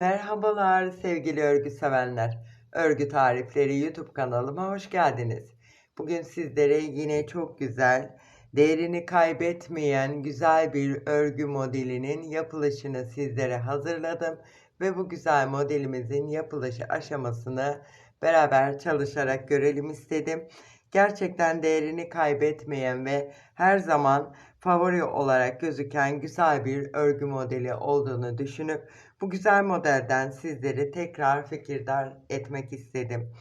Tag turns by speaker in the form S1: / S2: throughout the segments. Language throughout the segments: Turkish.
S1: Merhabalar sevgili örgü sevenler. Örgü Tarifleri YouTube kanalıma hoş geldiniz. Bugün sizlere yine çok güzel, değerini kaybetmeyen güzel bir örgü modelinin yapılışını sizlere hazırladım ve bu güzel modelimizin yapılışı aşamasını beraber çalışarak görelim istedim. Gerçekten değerini kaybetmeyen ve her zaman favori olarak gözüken güzel bir örgü modeli olduğunu düşünüp bu güzel modelden sizleri tekrar fikirdar etmek istedim.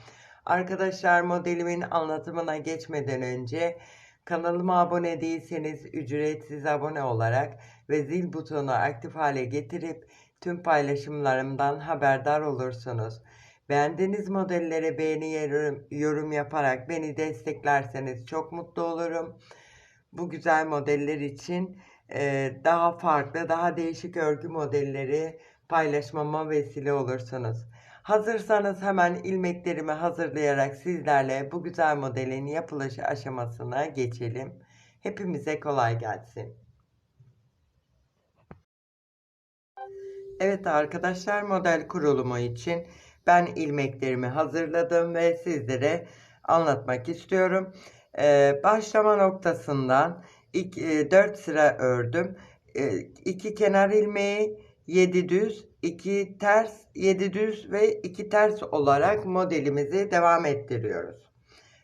S1: Arkadaşlar modelimin anlatımına geçmeden önce kanalıma abone değilseniz ücretsiz abone olarak ve zil butonu aktif hale getirip tüm paylaşımlarımdan haberdar olursunuz. Beğendiğiniz modellere beğeni yorum, yaparak beni desteklerseniz çok mutlu olurum. Bu güzel modeller için e, daha farklı, daha değişik örgü modelleri paylaşmama vesile olursunuz. Hazırsanız hemen ilmeklerimi hazırlayarak sizlerle bu güzel modelin yapılışı aşamasına geçelim. Hepimize kolay gelsin. Evet arkadaşlar model kurulumu için ben ilmeklerimi hazırladım ve sizlere anlatmak istiyorum. Ee, başlama noktasından ilk, e, 4 sıra ördüm. 2 e, kenar ilmeği 7 düz, 2 ters, 7 düz ve 2 ters olarak modelimizi devam ettiriyoruz.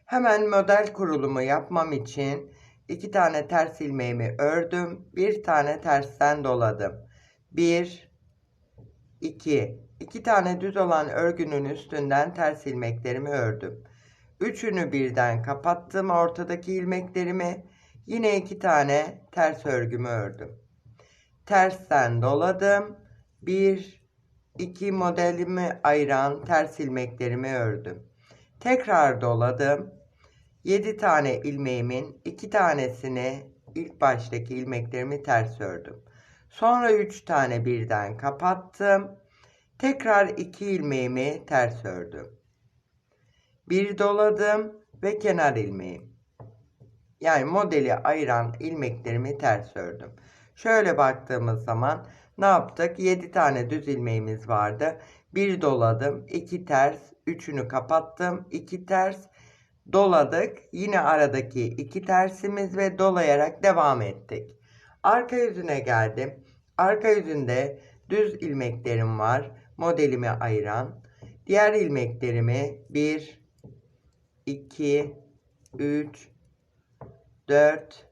S1: Hemen model kurulumu yapmam için 2 tane ters ilmeğimi ördüm. 1 tane tersten doladım. 1 2 2 tane düz olan örgünün üstünden ters ilmeklerimi ördüm. Üçünü birden kapattım ortadaki ilmeklerimi. Yine iki tane ters örgümü ördüm. Tersten doladım. Bir, iki modelimi ayıran ters ilmeklerimi ördüm. Tekrar doladım. 7 tane ilmeğimin iki tanesini ilk baştaki ilmeklerimi ters ördüm. Sonra 3 tane birden kapattım. Tekrar 2 ilmeğimi ters ördüm. Bir doladım ve kenar ilmeğim. Yani modeli ayıran ilmeklerimi ters ördüm. Şöyle baktığımız zaman ne yaptık? 7 tane düz ilmeğimiz vardı. Bir doladım, iki ters, üçünü kapattım, iki ters, doladık. Yine aradaki iki tersimiz ve dolayarak devam ettik. Arka yüzüne geldim. Arka yüzünde düz ilmeklerim var. Modelimi ayıran. Diğer ilmeklerimi 1, 2, 3, 4,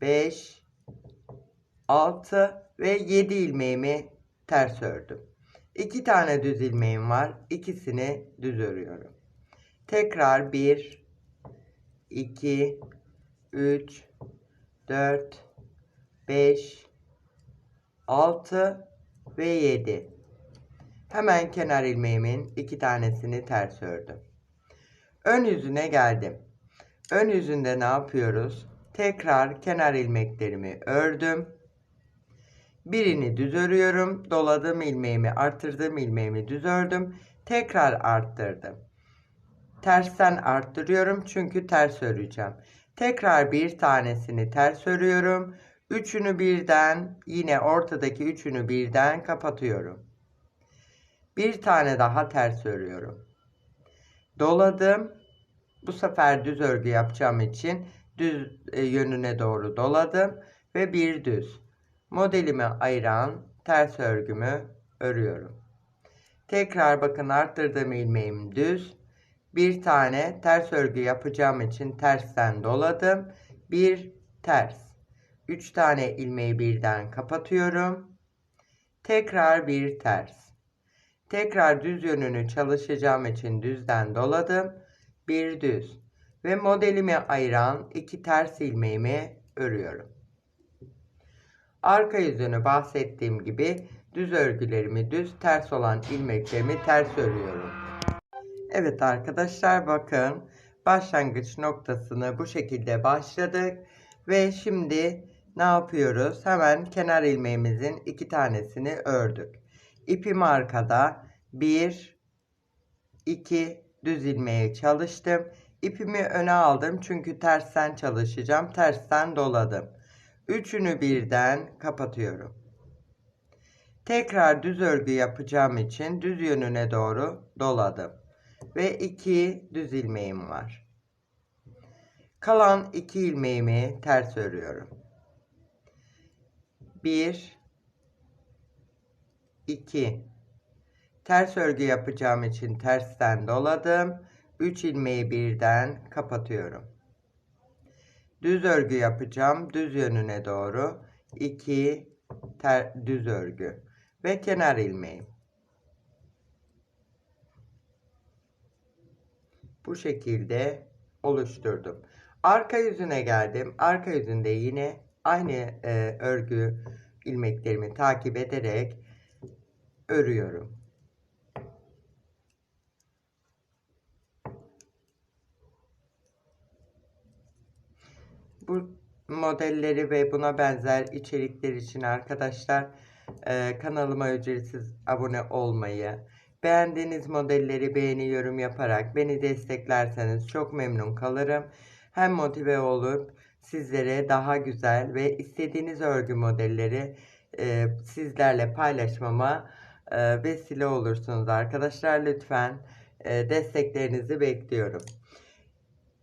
S1: 5, 6 ve 7 ilmeğimi ters ördüm. 2 tane düz ilmeğim var. İkisini düz örüyorum. Tekrar 1, 2, 3, 4, 5, 6 ve 7. Hemen kenar ilmeğimin iki tanesini ters ördüm. Ön yüzüne geldim. Ön yüzünde ne yapıyoruz? Tekrar kenar ilmeklerimi ördüm. Birini düz örüyorum. Doladığım ilmeğimi, arttırdığım ilmeğimi düz ördüm. Tekrar arttırdım. Tersten arttırıyorum çünkü ters öreceğim. Tekrar bir tanesini ters örüyorum. Üçünü birden yine ortadaki üçünü birden kapatıyorum. Bir tane daha ters örüyorum. Doladım. Bu sefer düz örgü yapacağım için düz e, yönüne doğru doladım ve bir düz. Modelimi ayıran ters örgümü örüyorum. Tekrar bakın arttırdığım ilmeğim düz. Bir tane ters örgü yapacağım için tersten doladım. Bir ters. Üç tane ilmeği birden kapatıyorum. Tekrar bir ters. Tekrar düz yönünü çalışacağım için düzden doladım. Bir düz ve modelimi ayıran iki ters ilmeğimi örüyorum. Arka yüzünü bahsettiğim gibi düz örgülerimi düz ters olan ilmeklerimi ters örüyorum. Evet arkadaşlar bakın başlangıç noktasını bu şekilde başladık ve şimdi ne yapıyoruz? Hemen kenar ilmeğimizin iki tanesini ördük. İpim arkada 1 2 düz ilmeğe çalıştım. İpimi öne aldım çünkü tersten çalışacağım. Tersten doladım. Üçünü birden kapatıyorum. Tekrar düz örgü yapacağım için düz yönüne doğru doladım. Ve iki düz ilmeğim var. Kalan iki ilmeğimi ters örüyorum. 1 2 Ters örgü yapacağım için tersten doladım. 3 ilmeği birden kapatıyorum. Düz örgü yapacağım. Düz yönüne doğru 2 ter, düz örgü ve kenar ilmeğim. Bu şekilde oluşturdum. Arka yüzüne geldim. Arka yüzünde yine aynı e, örgü ilmeklerimi takip ederek örüyorum. Bu modelleri ve buna benzer içerikler için arkadaşlar e, kanalıma ücretsiz abone olmayı, beğendiğiniz modelleri beğeni yorum yaparak beni desteklerseniz çok memnun kalırım. Hem motive olup sizlere daha güzel ve istediğiniz örgü modelleri e, sizlerle paylaşmama vesile olursunuz arkadaşlar. Lütfen desteklerinizi bekliyorum.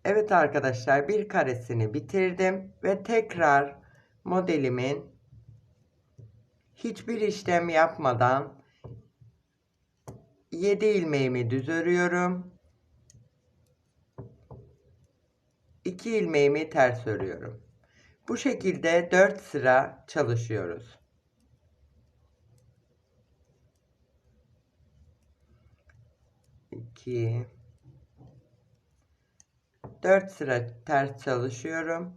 S1: Evet arkadaşlar bir karesini bitirdim ve tekrar modelimin hiçbir işlem yapmadan 7 ilmeğimi düz örüyorum. 2 ilmeğimi ters örüyorum. Bu şekilde 4 sıra çalışıyoruz. İki, 4 sıra ters çalışıyorum.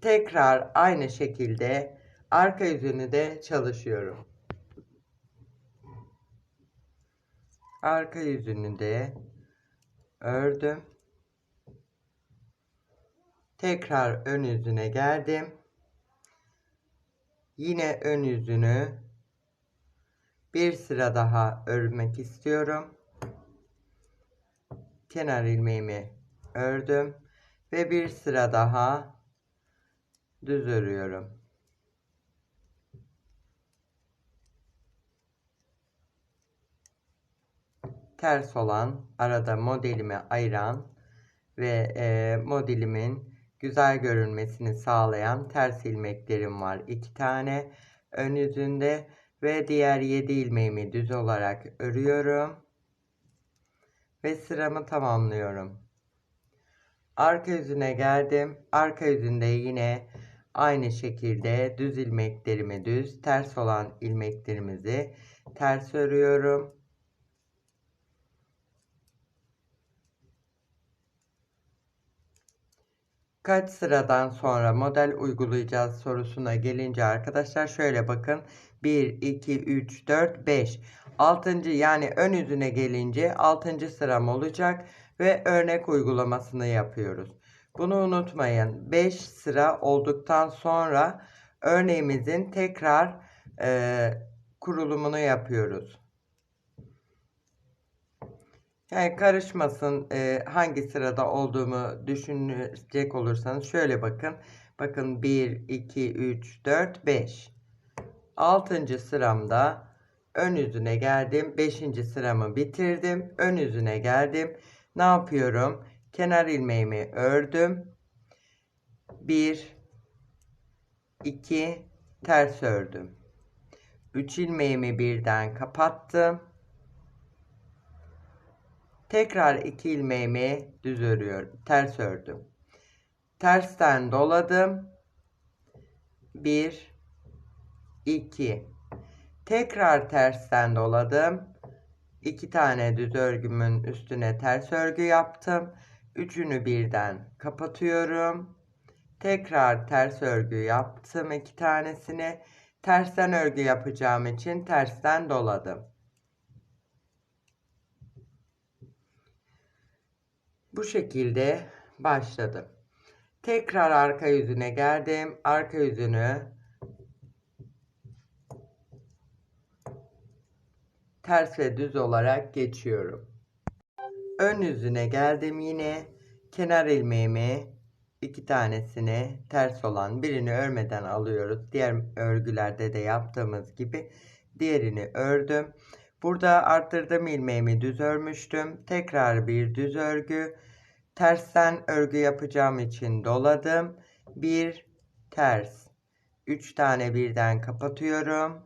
S1: Tekrar aynı şekilde arka yüzünü de çalışıyorum. Arka yüzünü de ördüm. Tekrar ön yüzüne geldim. Yine ön yüzünü bir sıra daha örmek istiyorum kenar ilmeğimi ördüm ve bir sıra daha düz örüyorum. Ters olan arada modelimi ayıran ve e, modelimin güzel görünmesini sağlayan ters ilmeklerim var. iki tane ön yüzünde ve diğer 7 ilmeğimi düz olarak örüyorum ve sıramı tamamlıyorum. Arka yüzüne geldim. Arka yüzünde yine aynı şekilde düz ilmeklerimi düz, ters olan ilmeklerimizi ters örüyorum. Kaç sıradan sonra model uygulayacağız sorusuna gelince arkadaşlar şöyle bakın. 1, 2, 3, 4, 5. 6. yani ön yüzüne gelince 6. sıram olacak ve örnek uygulamasını yapıyoruz. Bunu unutmayın. 5 sıra olduktan sonra örneğimizin tekrar e, kurulumunu yapıyoruz. Yani karışmasın e, hangi sırada olduğumu düşünecek olursanız şöyle bakın. Bakın 1, 2, 3, 4, 5. 6. sıramda ön yüzüne geldim. 5. sıramı bitirdim. Ön yüzüne geldim. Ne yapıyorum? Kenar ilmeğimi ördüm. 1 2 ters ördüm. 3 ilmeğimi birden kapattım. Tekrar 2 ilmeğimi düz örüyorum. Ters ördüm. Tersten doladım. 1 2 Tekrar tersten doladım. 2 tane düz örgümün üstüne ters örgü yaptım. Üçünü birden kapatıyorum. Tekrar ters örgü yaptım iki tanesini. Tersten örgü yapacağım için tersten doladım. Bu şekilde başladım. Tekrar arka yüzüne geldim. Arka yüzünü ters ve düz olarak geçiyorum. Ön yüzüne geldim yine kenar ilmeğimi iki tanesini ters olan birini örmeden alıyoruz. Diğer örgülerde de yaptığımız gibi diğerini ördüm. Burada arttırdım ilmeğimi düz örmüştüm. Tekrar bir düz örgü. Tersten örgü yapacağım için doladım. Bir ters. 3 tane birden kapatıyorum.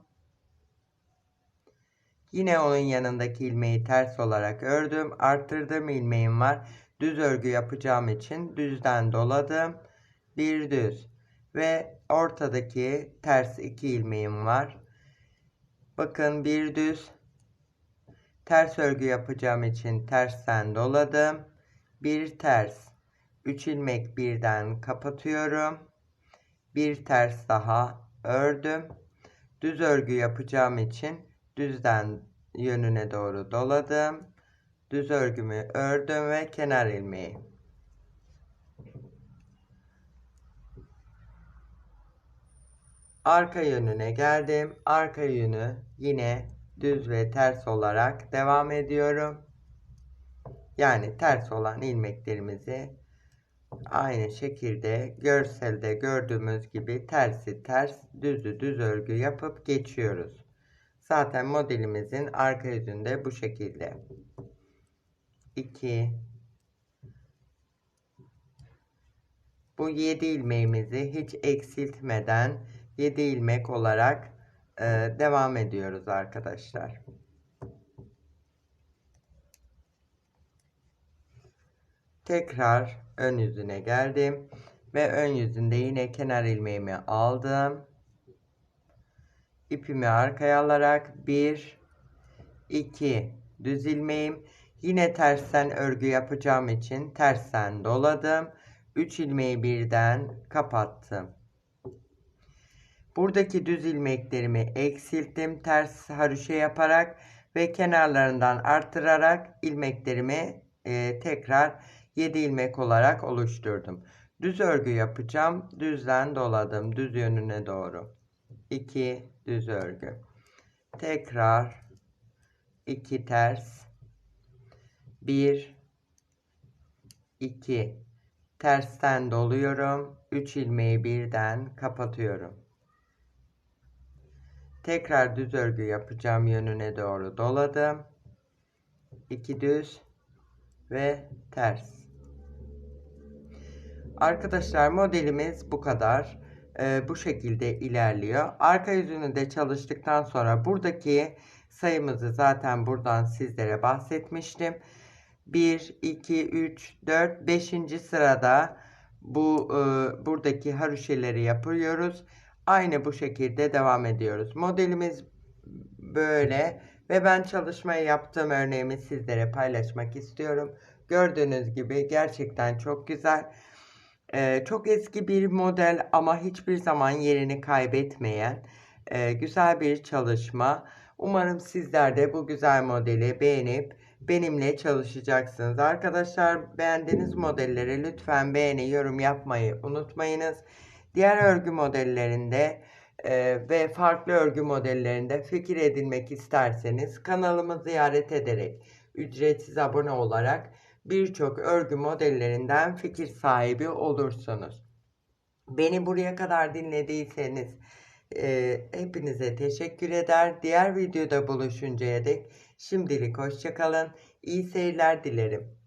S1: Yine onun yanındaki ilmeği ters olarak ördüm. Arttırdığım ilmeğim var. Düz örgü yapacağım için düzden doladım. Bir düz. Ve ortadaki ters iki ilmeğim var. Bakın bir düz. Ters örgü yapacağım için tersten doladım. Bir ters. 3 ilmek birden kapatıyorum. Bir ters daha ördüm. Düz örgü yapacağım için düzden yönüne doğru doladım. Düz örgümü ördüm ve kenar ilmeği. Arka yönüne geldim. Arka yönü yine düz ve ters olarak devam ediyorum. Yani ters olan ilmeklerimizi aynı şekilde görselde gördüğümüz gibi tersi ters düzü düz örgü yapıp geçiyoruz. Zaten modelimizin arka yüzünde bu şekilde. 2 Bu 7 ilmeğimizi hiç eksiltmeden 7 ilmek olarak e, devam ediyoruz arkadaşlar. Tekrar ön yüzüne geldim ve ön yüzünde yine kenar ilmeğimi aldım. İpimi arkaya alarak 1 2 düz ilmeğim yine tersten örgü yapacağım için tersten doladım. 3 ilmeği birden kapattım. Buradaki düz ilmeklerimi eksilttim ters haroşa yaparak ve kenarlarından arttırarak ilmeklerimi e, tekrar 7 ilmek olarak oluşturdum. Düz örgü yapacağım. Düzden doladım düz yönüne doğru. 2 düz örgü. Tekrar 2 ters 1 2 tersten doluyorum. 3 ilmeği birden kapatıyorum. Tekrar düz örgü yapacağım yönüne doğru doladım. 2 düz ve ters. Arkadaşlar modelimiz bu kadar. Ee, bu şekilde ilerliyor. Arka yüzünü de çalıştıktan sonra buradaki sayımızı zaten buradan sizlere bahsetmiştim. 1, 2, 3, 4, 5. sırada bu e, buradaki haroşeleri yapıyoruz. Aynı bu şekilde devam ediyoruz. Modelimiz böyle ve ben çalışmayı yaptığım örneğimi sizlere paylaşmak istiyorum. Gördüğünüz gibi gerçekten çok güzel. Ee, çok eski bir model ama hiçbir zaman yerini kaybetmeyen e, güzel bir çalışma. Umarım sizler de bu güzel modeli beğenip benimle çalışacaksınız. Arkadaşlar beğendiğiniz modelleri lütfen beğeni, yorum yapmayı unutmayınız. Diğer örgü modellerinde e, ve farklı örgü modellerinde fikir edinmek isterseniz kanalımı ziyaret ederek ücretsiz abone olarak birçok örgü modellerinden fikir sahibi olursunuz. Beni buraya kadar dinlediyseniz e, hepinize teşekkür eder. Diğer videoda buluşuncaya dek şimdilik hoşçakalın. İyi seyirler dilerim.